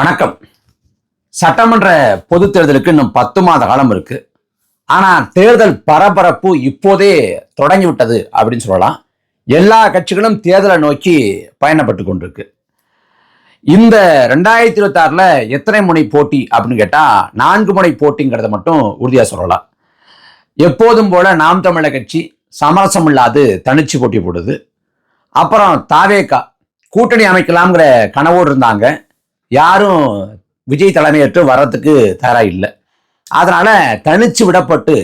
வணக்கம். சட்டமன்ற பொதுத் தேர்தலுக்கு இன்னும் பத்து மாத காலம் இருக்கு. ஆனா தேர்தல் பரபரப்பு இப்போதே தொடங்கி விட்டது அப்படின்னு சொல்லலாம். எல்லா கட்சிகளும் தேர்தலை நோக்கி பயணப்பட்டு கொண்டிருக்கு. இந்த ரெண்டாயிரத்தி இருபத்தி ஆறுல எத்தனை முனை போட்டி அப்படின்னு கேட்டா நான்கு முனை போட்டிங்கிறத மட்டும் உறுதியா சொல்லலாம். எப்போதும் போல நாம் தமிழர் கட்சி சமரசம் இல்லாது தனிச்சு போட்டி போடுது. அப்புறம் தாவேகா கூட்டணி அமைக்கலாம்ங்கிற கனவோடு இருந்தாங்க. யாரும் விஜய் தலைமையற்று வர்றதுக்கு தயாராக இல்லை. அதனால தனிச்சு விடப்பட்டு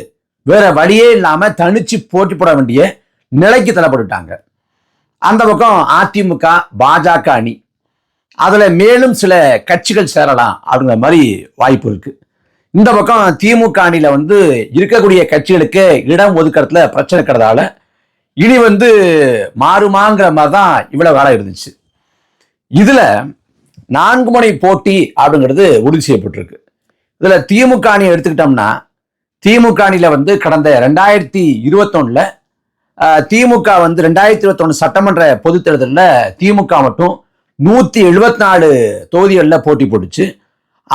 வேற வழியே இல்லாமல் தனிச்சு போட்டி போட வேண்டிய நிலைக்கு தள்ளப்பட்டுட்டாங்க. அந்த பக்கம் அதிமுக பாஜக அணி. அதில் மேலும் சில கட்சிகள் சேரலாம் அப்படிங்கிற மாதிரி வாய்ப்பு இருக்கு. இந்த பக்கம் திமுக அணியில் வந்து இருக்கக்கூடிய கட்சிகளுக்கு இடம் ஒதுக்கிறதுல பிரச்சனை இருக்கிறதால இனி வந்து மாறுமாங்கிற மாதிரி தான் இவ்வளோ காலம் இருந்துச்சு. இதில் நான்கு முனை போட்டி அப்படிங்கிறது உறுதி செய்யப்பட்டிருக்கு. இதில் திமுக அணியை எடுத்துக்கிட்டோம்னா திமுக அணியில் வந்து கடந்த ரெண்டாயிரத்தி இருபத்தொன்னில் திமுக வந்து ரெண்டாயிரத்தி இருபத்தொன்னு சட்டமன்ற பொதுத் தேர்தலில் திமுக மட்டும் நூற்றி எழுபத்தி நாலு தொகுதிகளில் போட்டி போட்டுச்சு.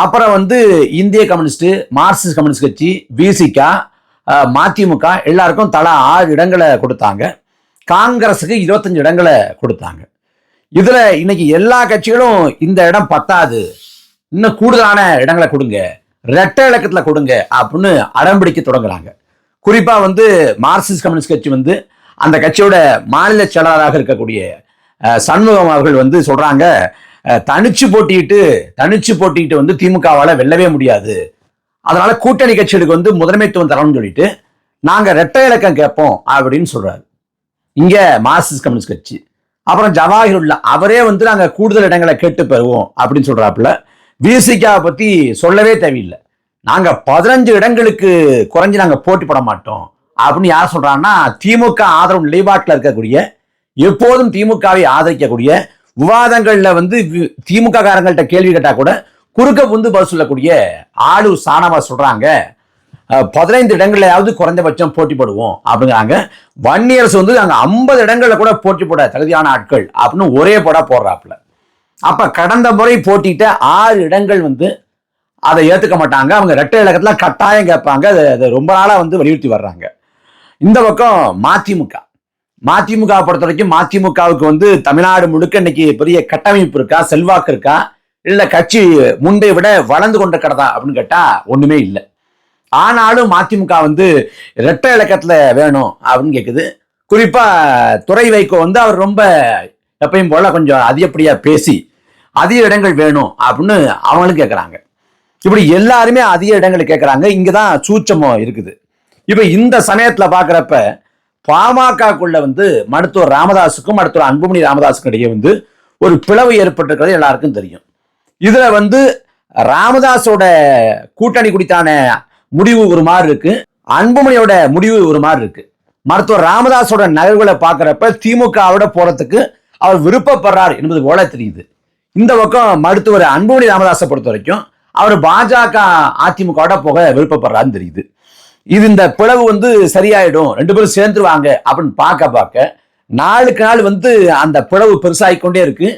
அப்புறம் வந்து இந்திய கம்யூனிஸ்ட் மார்க்சிஸ்ட் கம்யூனிஸ்ட் கட்சி விசிகா மதிமுக எல்லாருக்கும் தலா ஆறு இடங்களை கொடுத்தாங்க. காங்கிரஸுக்கு இருபத்தஞ்சு இடங்களை கொடுத்தாங்க. இதுல இன்னைக்கு எல்லா கட்சிகளும் இந்த இடம் பத்தாது. இன்னும் கூடுதலான இடங்களை கொடுங்க. ரெட்டை இலக்கத்துல கொடுங்க அப்படின்னு அடம்பிடிக்க தொடங்குறாங்க. குறிப்பா வந்து மார்க்சிஸ்ட் கம்யூனிஸ்ட் கட்சி வந்து அந்த கட்சியோட மாநில செயலாளராக இருக்கக்கூடிய சண்முகம் அவர்கள் வந்து சொல்றாங்க தனிச்சு போட்டிட்டு தனிச்சு போட்டிட்டு வந்து திமுகவால வெல்லவே முடியாது. அதனால கூட்டணி கட்சிகளுக்கு வந்து முதன்மைத்துவம் தரணும்னு சொல்லிட்டு நாங்க ரெட்டை இலக்கம் கேட்போம் அப்படின்னு சொல்றாரு. இங்க மார்க்சிஸ்ட் கம்யூனிஸ்ட் கட்சி. அப்புறம் ஜவாஹிருல்லா அவரே வந்து நாங்க கூடுதல் இடங்களை கேட்டு பெறுவோம் அப்படின்னு சொல்றாப்புல. விசிகாவை பத்தி சொல்லவே தேவையில்லை. நாங்க பதினஞ்சு இடங்களுக்கு குறைஞ்சு நாங்க போட்டி போட மாட்டோம். அப்படின்னு யார் சொல்றாங்கன்னா திமுக ஆதரவு நிலைப்பாட்டில் இருக்கக்கூடிய எப்போதும் திமுகவை ஆதரிக்கக்கூடிய விவாதங்களில் வந்து திமுக காரங்கள்ட்ட கேள்வி கேட்டால் கூட குறுக்க புந்து பதில் சொல்லக்கூடிய ஆளு சாணமாக சொல்றாங்க. பதினைந்து இடங்கள்லயாவது குறைந்தபட்சம் போட்டி போடுவோம் அப்படிங்கிறாங்க. வன்னியரசு வந்து நாங்கள் ஐம்பது இடங்களில் கூட போட்டி போட தகுதியான ஆட்கள் அப்படின்னு ஒரே படம் போடுறாப்புல. அப்போ கடந்த முறை போட்டிட்ட ஆறு இடங்கள் வந்து அதை ஏற்றுக்க மாட்டாங்க. அவங்க ரெட்டை இலக்கத்தில் கட்டாயம் கேட்பாங்க. அதை அதை ரொம்ப நாளாக வந்து வலியுறுத்தி வர்றாங்க. இந்த பக்கம் மதிமுக. மதிமுக பொறுத்த வரைக்கும் மதிமுகவுக்கு வந்து தமிழ்நாடு முழுக்க இன்னைக்கு பெரிய கட்டமைப்பு இருக்கா செல்வாக்கு இருக்கா? இல்லை கட்சி முன்பை விட வளர்ந்து கொண்டிருக்கிறதா அப்படின்னு கேட்டால் ஒன்றுமே இல்லை. ஆனாலும் மதிமுக வந்து இரட்டை இலக்கத்துல வேணும் அப்படின்னு கேட்குது குறிப்பா துறை வைகோ வந்து அவர் ரொம்ப எப்பயும் போல கொஞ்சம் அதிகப்படியா பேசி அதிக இடங்கள் வேணும் அப்படின்னு அவங்களும் கேட்குறாங்க இப்படி எல்லாருமே அதிக இடங்கள் கேட்குறாங்க இங்கே தான் சூட்சமம் இருக்குது. இப்போ இந்த சமயத்தில் பார்க்குறப்ப பாமகக்குள்ள வந்து மருத்துவர் ராமதாஸுக்கும் மருத்துவர் அன்புமணி ராமதாஸுக்கும் இடையே வந்து ஒரு பிளவு ஏற்பட்டிருக்கிறது எல்லாருக்கும் தெரியும். இதில் வந்து ராமதாஸோட கூட்டணி குறித்தான முடிவு ஒரு மாதிரி இருக்கு. அன்புமணியோட முடிவு ஒரு மாதிரி இருக்கு. மருத்துவர் ராமதாஸோட நகர்வுகளை பார்க்குறப்ப திமுகவோட போறதுக்கு அவர் விருப்பப்படுறார் என்பது போல தெரியுது. இந்த பக்கம் மருத்துவர் அன்புமணி ராமதாஸை பொறுத்த வரைக்கும் அவர் பாஜக அதிமுகவோட போக விருப்பப்படுறாருன்னு தெரியுது. இது இந்த பிளவு வந்து சரியாயிடும். ரெண்டு பேரும் சேர்ந்துருவாங்க அப்படின்னு பார்க்க பார்க்க நாளுக்கு நாள் வந்து அந்த பிளவு பெருசாகி கொண்டே இருக்கு.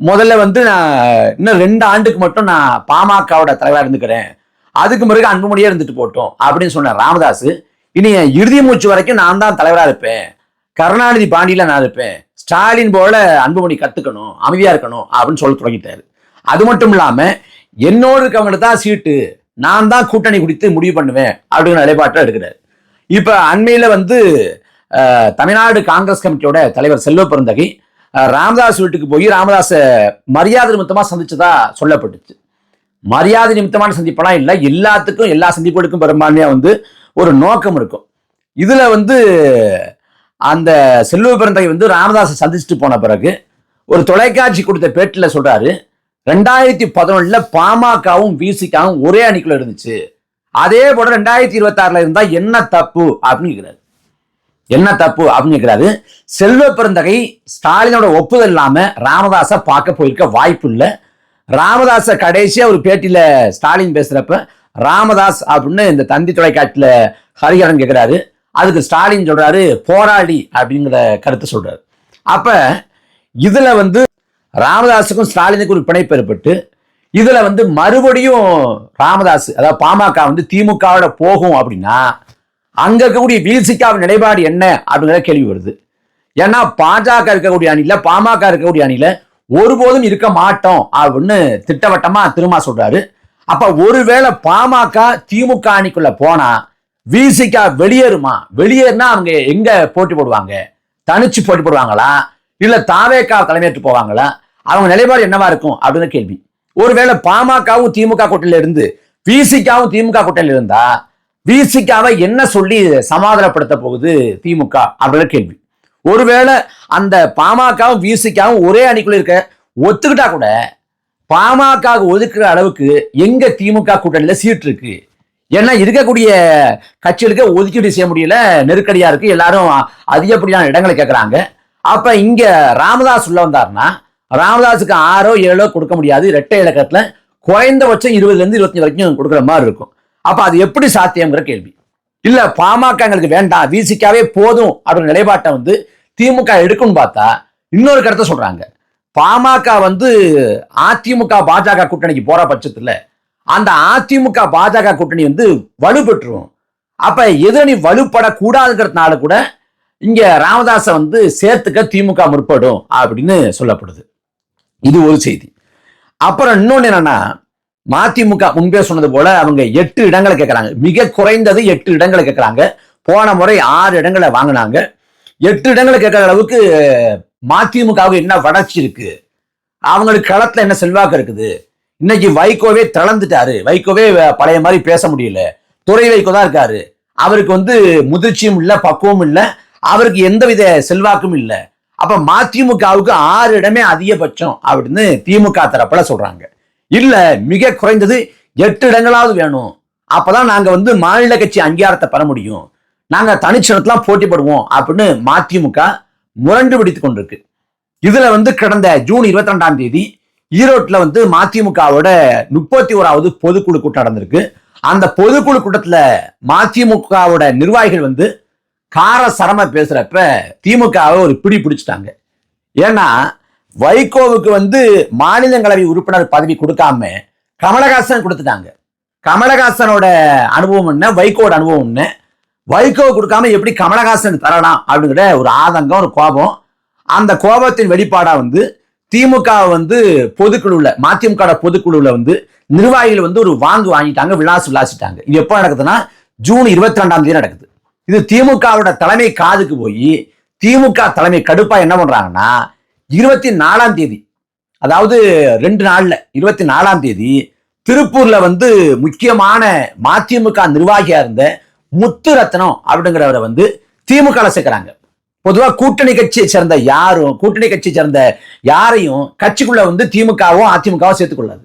முதல்ல வந்து நான் இன்னும் ரெண்டு ஆண்டுக்கு மட்டும் நான் பாமகவோட தலைவராக இருந்துக்கிறேன். அதுக்கு பிறகு அன்புமணியே இருந்துட்டு போட்டோம் அப்படின்னு சொன்ன ராமதாஸ் இனி என் இறுதி மூச்சு வரைக்கும் நான் தான் தலைவராக இருப்பேன். கருணாநிதி பாண்டியில நான் இருப்பேன். ஸ்டாலின் போல அன்புமணி கத்துக்கணும் அமைதியா இருக்கணும் அப்படின்னு சொல்ல தொடங்கிட்டாரு. அது மட்டும் இல்லாம என்னோடு இருக்கவங்களுக்கு தான் சீட்டு நான் தான் கூட்டணி குறித்து முடிவு பண்ணுவேன் அப்படிங்கிற நிலைப்பாட்டில் எடுக்கிறார். இப்போ அண்மையில் வந்து தமிழ்நாடு காங்கிரஸ் கமிட்டியோட தலைவர் செல்வ பெருந்தகை ராமதாஸ் வீட்டுக்கு போய் ராமதாஸை மரியாதை மொத்தமாக சந்திச்சதா சொல்லப்பட்டுச்சு. மரியாதை நிமித்தமான சந்திப்பெல்லாம் இல்லை எல்லாத்துக்கும் எல்லா சந்திப்புகளுக்கும் பெரும்பான்மையா வந்து ஒரு நோக்கம் இருக்கும். இதுல வந்து அந்த செல்வ பிறந்தகை வந்து ராமதாஸை சந்திச்சுட்டு போன பிறகு ஒரு தொலைக்காட்சி கொடுத்த பேட்டில் சொல்றாரு ரெண்டாயிரத்தி பதினொன்னுல பாமகவும் விசிகாவும் ஒரே அணிக்குள்ள இருந்துச்சு. அதே போல ரெண்டாயிரத்தி இருபத்தி ஆறுல இருந்தா என்ன தப்பு? அப்படின்னு கேக்குறாரு. என்ன தப்பு அப்படின்னு கேக்குறாரு. செல்வ பெருந்தகை ஸ்டாலினோட ஒப்புதல் இல்லாம ராமதாஸை பார்க்க போயிருக்க வாய்ப்பு இல்லை. ராமதாஸை கடைசியா ஒரு பேட்டியில ஸ்டாலின் பேசுறப்ப ராமதாஸ் அப்படின்னு இந்த தந்தி தொலைக்காட்சியில ஹரிஹரன் கேட்கிறாரு அதுக்கு ஸ்டாலின் சொல்றாரு போராளி அப்படிங்கிற கருத்தை சொல்றாரு. அப்ப இதுல வந்து ராமதாஸுக்கும் ஸ்டாலினுக்கும் ஒரு பிணைப்பு ஏற்பட்டு இதுல வந்து மறுபடியும் ராமதாஸ் அதாவது பாமக வந்து திமுகவோட போகும் அப்படின்னா அங்க இருக்கக்கூடிய விசிகாவின் நிலைப்பாடு என்ன அப்படிங்கிற கேள்வி வருது. ஏன்னா பாஜக இருக்கக்கூடிய அணியில பாமக இருக்கக்கூடிய அணியில ஒருபோதும் இருக்க மாட்டோம் அப்படின்னு திட்டவட்டமா திருமா சொல்றாரு. அப்ப ஒருவேளை பாமக திமுக அணிக்குள்ள போனா விசிகா வெளியேறுமா? வெளியேறினா அவங்க எங்க போட்டி போடுவாங்க? தனிச்சு போட்டி போடுவாங்களா? இல்ல தாவேக்கா தலைமையேற்று போவாங்களா? அவங்க நிலைப்பாடு என்னவா இருக்கும் அப்படின்னு கேள்வி. ஒருவேளை பாமகவும் திமுக கூட்டணியில இருந்து விசிகாவும் திமுக கூட்டணியில இருந்தா விசிகாவை என்ன சொல்லி சமாதானப்படுத்த போகுது திமுக அப்படின்னு கேள்வி. ஒருவேளை அந்த பாமகவும் விசிக்காவும் ஒரே அணிக்குள்ள இருக்க ஒத்துக்கிட்டா கூட பாமக ஒதுக்குற அளவுக்கு எங்க திமுக கூட்டணியில சீட் இருக்கு? ஏன்னா இருக்கக்கூடிய கட்சிகளுக்கு ஒதுக்கீடு செய்ய முடியல நெருக்கடியா இருக்கு. எல்லாரும் அதிகப்படியான இடங்களை கேட்கறாங்க அப்ப இங்க ராமதாஸ் உள்ள வந்தாருன்னா ராமதாஸுக்கு ஆறோ ஏழோ கொடுக்க முடியாது. இரட்டை இலக்கத்துல குறைந்தபட்சம் இருபதுல இருந்து இருபத்தஞ்சு வரைக்கும் கொடுக்குற மாதிரி இருக்கும். அப்ப அது எப்படி சாத்தியம்ங்கிற கேள்வி. இல்ல பாமக எங்களுக்கு வேண்டாம் விசிக்காவே போதும் அப்படின்ற நிலைப்பாட்டை வந்து திமுக எடுக்கும்னு பார்த்தா இன்னொரு கருத்தை சொல்றாங்க. பாமக வந்து அதிமுக பாஜக கூட்டணிக்கு போற பட்சத்துல அந்த அதிமுக பாஜக கூட்டணி வந்து வலுப்பெற்றுரும். அப்ப எதிரணி வலுப்படக்கூடாதுங்கிறதுனால கூட இங்க ராமதாஸை வந்து சேர்த்துக்க திமுக முற்படும் அப்படின்னு சொல்லப்படுது. இது ஒரு செய்தி. அப்புறம் இன்னொன்னு என்னன்னா மதிமுக முன்பே சொன்னது போல அவங்க எட்டு இடங்களை கேட்கறாங்க மிக குறைந்தது எட்டு இடங்களை கேட்கறாங்க போன முறை ஆறு இடங்களை வாங்கினாங்க. எட்டு இடங்களை கேட்கற அளவுக்கு மதிமுகவுக்கு என்ன வளர்ச்சி இருக்கு? அவங்களுக்கு களத்துல என்ன செல்வாக்கு இருக்குது? இன்னைக்கு வைகோவே தளர்ந்துட்டாரு. வைகோவே பழைய மாதிரி பேச முடியல. துறை வைகோ தான் இருக்காரு. அவருக்கு வந்து முதிர்ச்சியும் இல்லை பக்குவமும் இல்லை. அவருக்கு எந்தவித செல்வாக்கும் இல்லை. அப்ப மதிமுகவுக்கு ஆறு இடமே அதிகபட்சம் அப்படின்னு திமுக தரப்புல சொல்றாங்க. இல்ல மிக குறைந்தது எட்டு இடங்களாவது வேணும். அப்பதான் நாங்க வந்து மாநில கட்சி அங்கீகாரத்தை பெற முடியும். நாங்க தனிச்சிடத்தெல்லாம் போட்டி போடுவோம் அப்படின்னு மதிமுக முரண்டு பிடித்து கொண்டிருக்கு. இதுல வந்து கடந்த ஜூன் இருபத்தி ரெண்டாம் தேதி ஈரோட்டில் வந்து மதிமுகவோட முப்பத்தி ஓராவது பொதுக்குழு கூட்டம் நடந்திருக்கு. அந்த பொதுக்குழு கூட்டத்தில் மதிமுகவோட நிர்வாகிகள் வந்து கார சரம பேசுறப்ப திமுகவை ஒரு பிடி பிடிச்சிட்டாங்க. ஏன்னா வைகோவுக்கு வந்து மாநிலங்களவை உறுப்பினர் பதவி கொடுக்காம கமலஹாசன் கொடுத்துட்டாங்க. கமலஹாசனோட அனுபவம் என்ன? வைகோட அனுபவம் என்ன? வைகோ கொடுக்காம எப்படி கமலஹாசன் தரலாம் அப்படிங்கிற ஒரு ஆதங்கம் ஒரு கோபம். அந்த கோபத்தின் வெளிப்பாடா வந்து திமுக வந்து பொதுக்குழுல மதிமுக பொதுக்குழுல வந்து நிர்வாகிகள் வந்து ஒரு வாங்கு வாங்கிட்டாங்க விளாசு விளாசிட்டாங்க இது எப்போ நடக்குதுன்னா ஜூன் இருபத்தி ரெண்டாம் தேதி நடக்குது. இது திமுகவோட தலைமை காதுக்கு போய் திமுக தலைமை கடுப்பா என்ன பண்றாங்கன்னா இருபத்தி நாலாம் தேதி. அதாவது ரெண்டு நாள்ல இருபத்தி நாலாம் தேதி திருப்பூர்ல வந்து முக்கியமான மதிமுக நிர்வாகியா இருந்த முத்துரத்னம் அப்படிங்கிறவரை வந்து திமுக சேர்க்கிறாங்க. பொதுவா கூட்டணி கட்சியை சேர்ந்த யாரும் கூட்டணி கட்சியை சேர்ந்த யாரையும் கட்சிக்குள்ள வந்து திமுகவும் அதிமுகவும் சேர்த்துக்கொள்ளாது.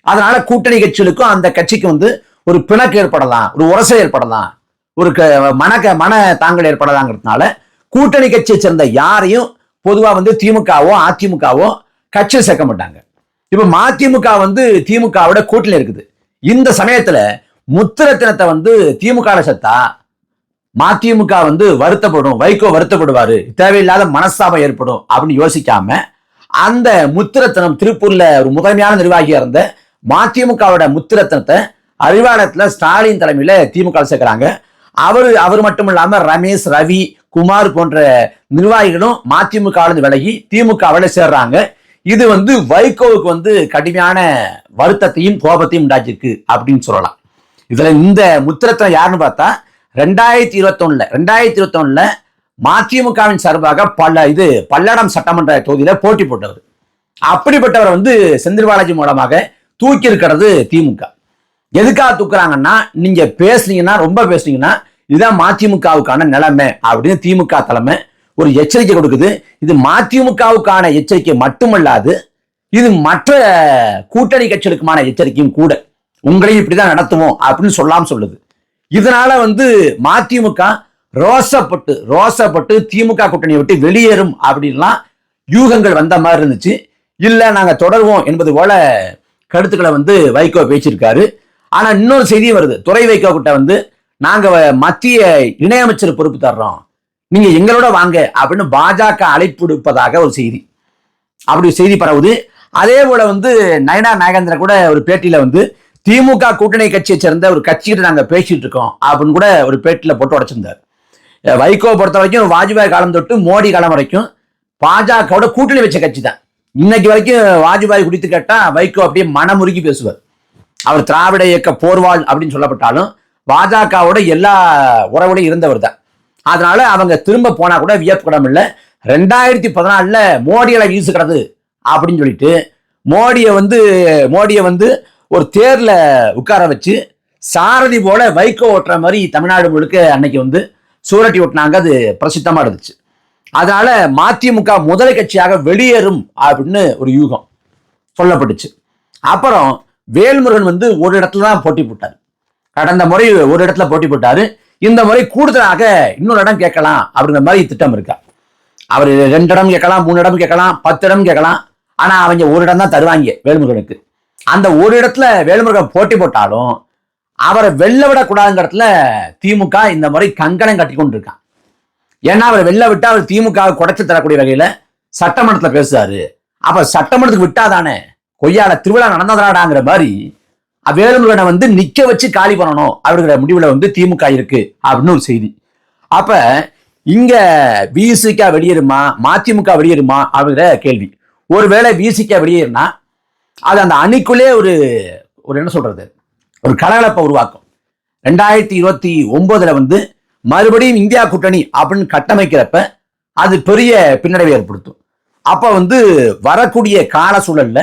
அதனால கூட்டணி கட்சிகளுக்கும் அந்த கட்சிக்கு வந்து ஒரு பிணக்கு ஏற்படலாம் ஒரு உரசல் ஏற்படலாம் ஒரு க- மன தாங்கல் ஏற்படலாங்கிறதுனால கூட்டணி கட்சியை சேர்ந்த யாரையும் பொதுவாக வந்து திமுகவோ அதிமுகவோ கட்சியில் சேர்க்க மாட்டாங்க. இப்போ மதிமுக வந்து திமுகவோட கூட்டில் இருக்குது. இந்த சமயத்தில் முத்திரத்தினத்தை வந்து திமுக சேர்த்தா மதிமுக வந்து வருத்தப்படும் வைகோ வருத்தப்படுவாரு. தேவையில்லாத மனஸ்தாபம் ஏற்படும் அப்படின்னு யோசிக்காம அந்த முத்திரத்தனம் திருப்பூர்ல ஒரு முதன்மையான நிர்வாகியாக இருந்த மதிமுகவோட முத்திரத்தனத்தை அறிவாளத்தில் ஸ்டாலின் தலைமையில் திமுக சேர்க்கிறாங்க. அவர் அவர் மட்டும் இல்லாமல் ரமேஷ் ரவி குமார் போன்ற நிர்வாகிகளும் மதிமுக விலகி திமுகவில் சேர்றாங்க. இது வந்து வைகோவுக்கு வந்து கடுமையான வருத்தத்தையும் கோபத்தையும் உண்டாச்சிருக்கு அப்படின்னு சொல்லலாம். இதுல இந்த முத்திரத்தனம் யாருன்னு பார்த்தா ரெண்டாயிரத்தி இருபத்தொன்னுல ரெண்டாயிரத்தி இருபத்தொன்னுல மதிமுகவின் சார்பாக பல இது பல்லடம் சட்டமன்ற தொகுதியில போட்டி போட்டவர். அப்படிப்பட்டவர் வந்து செந்தில் பாலாஜி மூலமாக தூக்கி இருக்கிறது திமுக. எதுக்காக தூக்குறாங்கன்னா நீங்க பேசுனீங்கன்னா ரொம்ப பேசுனீங்கன்னா இதுதான் மதிமுகவுக்கான நிலைமை அப்படின்னு திமுக தலைமை ஒரு எச்சரிக்கை கொடுக்குது. இது மதிமுகவுக்கான எச்சரிக்கை மட்டுமல்லாது இது மற்ற கூட்டணி கட்சிகளுக்குமான எச்சரிக்கையும் கூட. உங்களையும் இப்படிதான் நடத்துவோம் அப்படின்னு சொல்லாம சொல்லுது. இதனால வந்து மதிமுக ரோசப்பட்டு ரோசப்பட்டு திமுக கூட்டணியை விட்டு வெளியேறும் அப்படின்லாம் யூகங்கள் வந்த மாதிரி இருந்துச்சு. இல்லை நாங்கள் தொடர்வோம் என்பது போல கருத்துக்களை வந்து வைகோ பேச்சிருக்காரு ஆனால் இன்னொரு செய்தி வருது. துறை வைகோ கிட்ட வந்து நாங்க மத்திய இணையமைச்சர் பொறுப்பு தர்றோம். நீங்க எங்களோட வாங்க அப்படின்னு பாஜக அழைப்பு விடுப்பதாக ஒரு செய்தி. அப்படி செய்தி பரவுது. அதே போல வந்து நயனா நாகேந்திர கூட ஒரு பேட்டியில வந்து திமுக கூட்டணி கட்சியை சேர்ந்த ஒரு கட்சிகிட்ட நாங்க பேசிட்டு இருக்கோம் அப்படின்னு கூட ஒரு பேட்டியில போட்டு உடைச்சிருந்தார். வைகோ பொறுத்த வரைக்கும் வாஜ்பாய் காலம் தொட்டு மோடி காலம் வரைக்கும் பாஜகவோட கூட்டணி வச்ச கட்சி தான். இன்னைக்கு வரைக்கும் வாஜ்பாய் குடித்து கேட்டா வைகோ அப்படியே மனமுருகி பேசுவார். அவர் திராவிட இயக்க போர்வாள் அப்படின்னு சொல்லப்பட்டாலும் பாஜகவோட எல்லா உறவுலையும் இருந்தவர் தான். அதனால அவங்க திரும்ப போனா கூட வியப்புக்கிடம் இல்லை. ரெண்டாயிரத்தி பதினாலுல மோடிகளை வீசுகிறது அப்படின்னு சொல்லிட்டு மோடியை வந்து மோடியை வந்து ஒரு தேர்ல உட்கார வச்சு சாரதி போல வைகோ ஓட்டுற மாதிரி தமிழ்நாடு முழுக்க அன்னைக்கு வந்து சூரட்டி ஓட்டினாங்க. அது பிரசித்தமா இருந்துச்சு. அதனால மதிமுக முதல் கட்சியாக வெளியேறும் அப்படின்னு ஒரு யூகம் சொல்லப்பட்டுச்சு. அப்புறம் வேல்முருகன் வந்து ஒரு இடத்துல தான் போட்டி போட்டார். கடந்த முறை ஒரு இடத்துல போட்டி போட்டாரு. இந்த முறை கூடுதலாக இன்னொரு இடம் கேட்கலாம் அப்படிங்கிற மாதிரி திட்டம் இருக்கா? அவர் ரெண்டு இடம் கேட்கலாம் மூணு இடம் கேட்கலாம் பத்து இடம் கேட்கலாம். ஆனா அவங்க ஒரு இடம் தான் தருவாங்க வேல்முருகனுக்கு. அந்த ஒரு இடத்துல வேல்முருகன் போட்டி போட்டாலும் அவரை வெளில விடக்கூடாதுங்கிற இடத்துல திமுக இந்த முறை கங்கணம் கட்டி கொண்டு இருக்கான் ஏன்னா அவரை வெளில விட்டு அவர் திமுக குடைச்சி தரக்கூடிய வகையில சட்டமன்றத்தில் பேசுறாரு. அப்ப சட்டமன்றத்துக்கு விட்டாதானே கொய்யால திருவிழா நடந்ததாடாங்கிற மாதிரி வேலுமுருகனை வந்து நிக்க வச்சு காலி பண்ணணும் அப்படிங்கிற முடிவுல வந்து திமுக இருக்கு அப்படின்னு ஒரு செய்தி. அப்ப இங்க விசிக வெளியேறுமா? மதிமுக வெளியேறுமா? அப்படிங்கிற கேள்வி. ஒருவேளை விசிக வெளியேறினா அது அந்த அணிக்குள்ளே ஒரு ஒரு என்ன சொல்றது? ஒரு கலகலப்பை உருவாக்கும். ரெண்டாயிரத்தி இருபத்தி ஒன்பதுல வந்து மறுபடியும் இந்தியா கூட்டணி அப்படின்னு கட்டமைக்கிறப்ப அது பெரிய பின்னடைவை ஏற்படுத்தும். அப்போ வந்து வரக்கூடிய கால சூழல்ல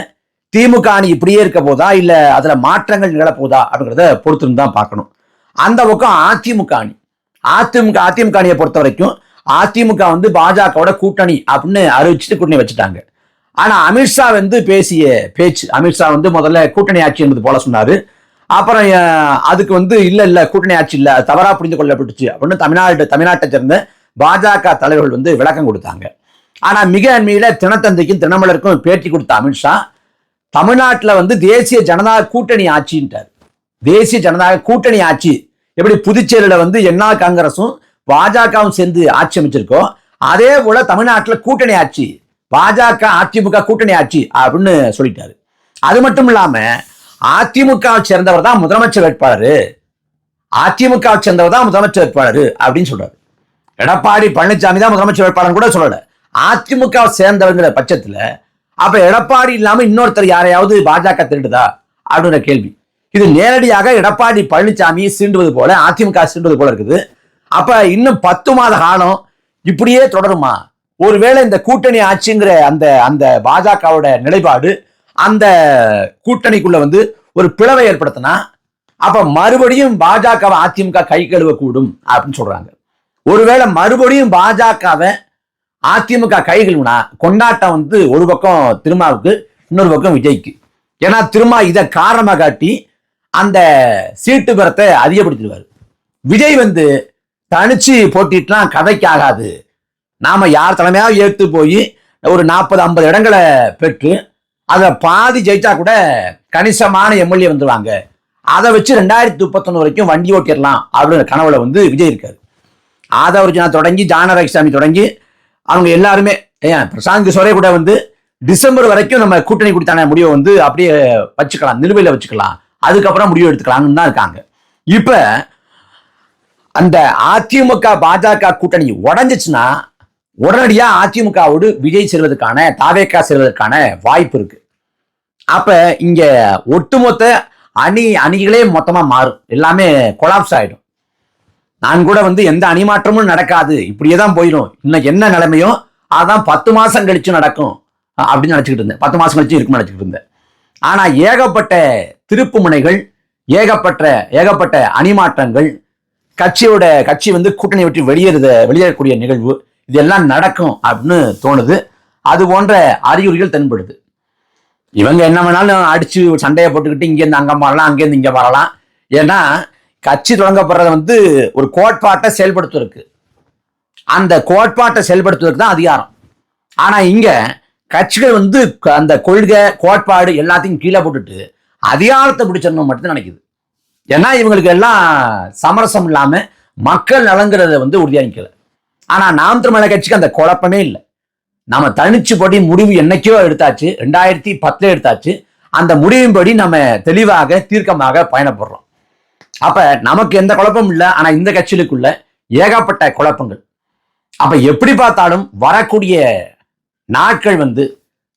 திமுக அணி இப்படியே இருக்க போதா? இல்ல அதுல மாற்றங்கள் நிகழப்போதா அப்படிங்கிறத பொறுத்திருந்து தான் பார்க்கணும். அந்த பக்கம் அதிமுக அணி. அதிமுக அதிமுக அணியை பொறுத்த வரைக்கும் அதிமுக வந்து பாஜகவோட கூட்டணி அப்படின்னு அறிவிச்சுட்டு கூட்டணி வச்சுட்டாங்க. ஆனா அமித்ஷா வந்து பேசிய பேச்சு அமித்ஷா வந்து முதல்ல கூட்டணி ஆட்சி என்பது போல சொன்னாரு. அப்புறம் அதுக்கு வந்து இல்ல இல்ல கூட்டணி ஆட்சி இல்ல தவறா புரிந்து கொள்ளப்பட்டுச்சு அப்படின்னு தமிழ்நாடு தமிழ்நாட்டை சேர்ந்த பாஜக தலைவர்கள் வந்து விளக்கம் கொடுத்தாங்க. ஆனா மிக அண்மையில தினத்தந்தைக்கும் தினமலருக்கும் பேட்டி கொடுத்த அமித்ஷா தமிழ்நாட்டில் வந்து தேசிய ஜனநாயக கூட்டணி ஆட்சின்ட்டார். தேசிய ஜனநாயக கூட்டணி ஆட்சி எப்படி புதுச்சேரியில் வந்து என்னா காங்கிரஸும் பாஜகவும் சேர்ந்து ஆட்சி அமைச்சிருக்கோ அதே போல தமிழ்நாட்டில் கூட்டணி ஆட்சி பாஜக அதிமுக கூட்டணி ஆட்சி அப்படின்னு சொல்லிட்டாரு. அது மட்டும் இல்லாம அதிமுகவை சேர்ந்தவர் தான் முதலமைச்சர் வேட்பாளர். அதிமுகவை சேர்ந்தவர் தான் முதலமைச்சர் வேட்பாளர் அப்படின்னு சொல்றாரு. எடப்பாடி பழனிசாமி தான் முதலமைச்சர் வேட்பாளர் கூட சொல்லல. அதிமுக சேர்ந்தவங்கிற பட்சத்துல அப்ப எடப்பாடி இல்லாம இன்னொருத்தர் யாரையாவது பாஜக திருடுதா? அப்படின்ற கேள்வி. இது நேரடியாக எடப்பாடி பழனிசாமி சீண்டுவது போல அதிமுக சீண்டுவது போல இருக்குது. அப்ப இன்னும் பத்து மாத காலம் இப்படியே தொடருமா? ஒருவேளை இந்த கூட்டணி ஆட்சிங்கிற அந்த அந்த பாஜகவோட நிலைப்பாடு அந்த கூட்டணிக்குள்ள வந்து ஒரு பிளவை ஏற்படுத்தினா அப்ப மறுபடியும் பாஜகவை அதிமுக கை கழுவக்கூடும் அப்படின்னு சொல்றாங்க. ஒருவேளை மறுபடியும் பாஜகவை அதிமுக கைகள்னா கொண்டாட்டம் வந்து ஒரு பக்கம் திருமாவுக்கு இன்னொரு பக்கம் விஜய்க்கு. ஏன்னா திருமா இதை காரணமாக காட்டி அந்த சீட்டு பெறத்தை அதிகப்படுத்திடுவார். விஜய் வந்து தனிச்சு போட்டிட்டுலாம் கதைக்கு ஆகாது. நாம யார் தலைமையாக ஏற்று போய் ஒரு நாற்பது ஐம்பது இடங்களை பெற்று அதை பாதி ஜெயிச்சா கூட கணிசமான எம்எல்ஏ வந்துடுவாங்க அதை வச்சு ரெண்டாயிரத்தி முப்பத்தொன்னு வரைக்கும் வண்டி ஓட்டிடலாம் அப்படிங்கிற கனவுல வந்து விஜய் இருக்காரு. ஆதவர்ஜனா தொடங்கி ஜானராகிசாமி தொடங்கி அவங்க எல்லாருமே ஏன் பிரசாந்த் கிஷோரே கூட வந்து டிசம்பர் வரைக்கும் நம்ம கூட்டணி கொடுத்தான முடிவை வந்து அப்படியே வச்சுக்கலாம் நிலுவையில் வச்சுக்கலாம். அதுக்கப்புறம் முடிவு எடுத்துக்கலாம்னு தான் இருக்காங்க. இப்போ அந்த அதிமுக பாஜக கூட்டணி உடஞ்சிச்சுன்னா உடனடியாக அதிமுகவோடு விஜய் செல்வதற்கான தாவேக்கா செல்வதற்கான வாய்ப்பு இருக்கு. அப்ப இங்க ஒட்டுமொத்த அணி அணிகளே மொத்தமா மாறும். எல்லாமே கொலாப்ஸ் ஆயிடும். நான் கூட வந்து எந்த அணிமாற்றமும் நடக்காது. இப்படியே தான் போயிடும் இன்னும் என்ன நிலைமையோ அதான் பத்து மாதம் கழிச்சு நடக்கும். அப்படின்னு நினச்சிக்கிட்டு இருந்தேன். பத்து மாதம் கழிச்சு இருக்கும்னு நினச்சிக்கிட்டு இருந்தேன். ஆனால் ஏகப்பட்ட திருப்பு முனைகள் ஏகப்பட்ட ஏகப்பட்ட அணிமாற்றங்கள் கட்சியோட கட்சி வந்து கூட்டணி விட்டு வெளியேறுத வெளியேறக்கூடிய நிகழ்வு இதெல்லாம் நடக்கும் அப்படின்னு தோணுது. அது போன்ற அறிகுறிகள் தென்படுது. இவங்க என்ன வேணாலும் அடிச்சு சண்டையை போட்டுக்கிட்டு இங்கேருந்து அங்கே மாறலாம் அங்கேருந்து இங்கே மாறலாம். ஏன்னா கட்சி தொடங்கப்படுறது வந்து ஒரு கோட்பாட்டை செயல்படுத்துவதற்கு. அந்த கோட்பாட்டை செயல்படுத்துவதற்கு தான் அதிகாரம். ஆனால் இங்கே கட்சிகள் வந்து க- அந்த கொள்கை கோட்பாடு எல்லாத்தையும் கீழே போட்டுட்டு அதிகாரத்தை பிடிச்சிடணும் மட்டும் நினைக்குது. ஏன்னா இவங்களுக்கு எல்லாம் சமரசம் இல்லாமல் மக்கள் நலங்கிறத வந்து உறுதியானிக்கல ஆனால் நாம் திருமலை கட்சிக்கு அந்த குழப்பமே இல்லை. நம்ம தனிச்சு படி முடிவு என்னைக்கோ எடுத்தாச்சு ரெண்டாயிரத்தி பத்தில் எடுத்தாச்சு. அந்த முடிவின்படி நம்ம தெளிவாக தீர்க்கமாக பயணப்படுறோம். அப்ப நமக்கு எந்த குழப்பமும் இல்லை ஆனா இந்த கட்சிகளுக்குள்ள ஏகப்பட்ட குழப்பங்கள். அப்ப எப்படி பார்த்தாலும் வரக்கூடிய நாட்கள் வந்து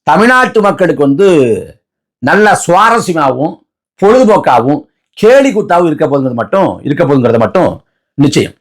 தமிழ்நாட்டு மக்களுக்கு வந்து நல்ல சுவாரஸ்யமாகவும் பொழுதுபோக்காகவும் கேலி கூத்தாகவும் இருக்க போகுங்கிறது மட்டும் இருக்க போகுங்கிறது மட்டும் நிச்சயம்.